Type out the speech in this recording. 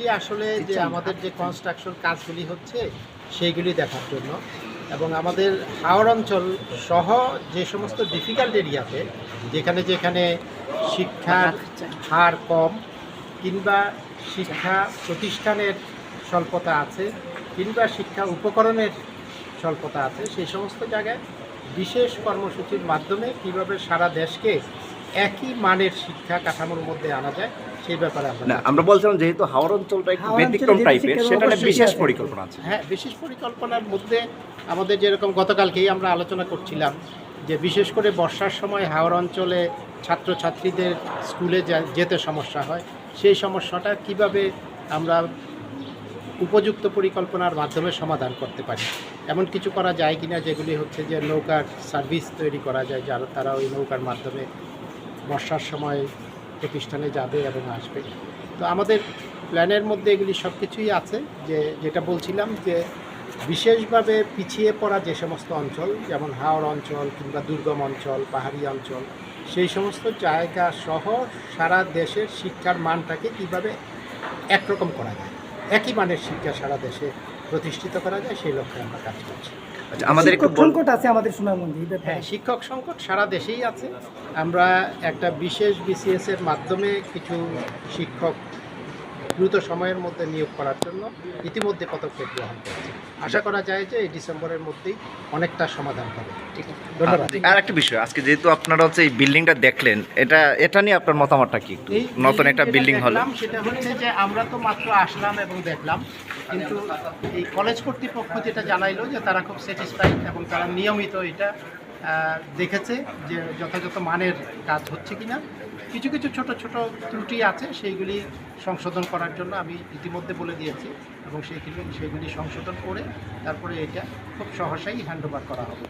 এসেছি আসলে যে আমাদের যে কনস্ট্রাকশন কাজগুলি হচ্ছে সেইগুলি দেখার জন্য। এবং আমাদের হাওড় অঞ্চল সহ যে সমস্ত ডিফিকাল্ট এরিয়াতে যেখানে যেখানে শিক্ষার হার কম কিংবা শিক্ষা প্রতিষ্ঠানের স্বল্পতা আছে কিংবা শিক্ষা উপকরণের স্বল্পতা আছে সেই সমস্ত জায়গায় বিশেষ কর্মসূচির মাধ্যমে কীভাবে সারা দেশকে একই মানের শিক্ষা কাঠামোর মধ্যে আনা যায় সেই ব্যাপারে আমরা না আমরা বলছিলাম যেহেতু হাওড় অঞ্চলটা একটু ব্যতিক্রম টাইপের সেটা বিশেষ পরিকল্পনা আছে। হ্যাঁ বিশেষ পরিকল্পনার মধ্যে আমাদের যেরকম গতকালকেই আমরা আলোচনা করছিলাম যে বিশেষ করে বর্ষার সময় হাওড় অঞ্চলে ছাত্রছাত্রীদের স্কুলে যেতে সমস্যা হয় সেই সমস্যাটা কীভাবে আমরা উপযুক্ত পরিকল্পনার মাধ্যমে সমাধান করতে পারি? এমন কিছু করা যায় কিনা যেগুলি হচ্ছে যে নৌকার সার্ভিস তৈরি করা যায় যারা তারা ওই নৌকার মাধ্যমে বর্ষার সময় প্রতিষ্ঠানে যাবে এবং আসবে। তো আমাদের প্ল্যানের মধ্যে এগুলি সব কিছুই আছে যে, যেটা বলছিলাম যে, বিশেষভাবে পিছিয়ে পড়া যে সমস্ত অঞ্চল, যেমন হাওড় অঞ্চল কিংবা দুর্গম অঞ্চল, পাহাড়ি অঞ্চল, সেই সমস্ত জায়গা সহ সারা দেশের শিক্ষার মানটাকে কীভাবে একরকম করা যায়? একই মানের শিক্ষা সারা দেশে প্রতিষ্ঠিত করা যায় সেই লক্ষ্যে আমরা কাজ করছি। আচ্ছা আমাদের একটু সংকট আছে আমাদের সুনামগঞ্জে হ্যাঁ শিক্ষক সংকট সারা দেশেই আছে। আমরা একটা বিশেষ বিসিএস এর মাধ্যমে কিছু শিক্ষক দ্রুত সময়ের মধ্যে নিয়োগ করার জন্য ইতিমধ্যে পদক্ষেপ গ্রহণ করেছে। আশা করা যায় যে এই ডিসেম্বরের মধ্যেই অনেকটা সমাধান হবে। ঠিক আছে ধন্যবাদ। আর একটা বিষয় আজকে যেহেতু আপনারা হচ্ছে এই বিল্ডিংটা দেখলেন এটা এটা নিয়ে আপনার মতামতটা কি একটু? নতুন একটা বিল্ডিং হলো। সেটা হচ্ছে যে আমরা তো মাত্র আসলাম এবং দেখলাম কিন্তু এই কলেজ কর্তৃপক্ষ যেটা জানাইলো যে তারা খুব স্যাটিসফাইড এবং তারা নিয়মিত এটা দেখেছে যে যথাযথ মানের কাজ হচ্ছে কি না কিছু কিছু ছোট ছোট ত্রুটি আছে, সেইগুলি সংশোধন করার জন্য আমি ইতিমধ্যে বলে দিয়েছি এবং সেইগুলি সেইগুলি সংশোধন করে তারপরে এটা খুব সহসাই হ্যান্ড করা হবে।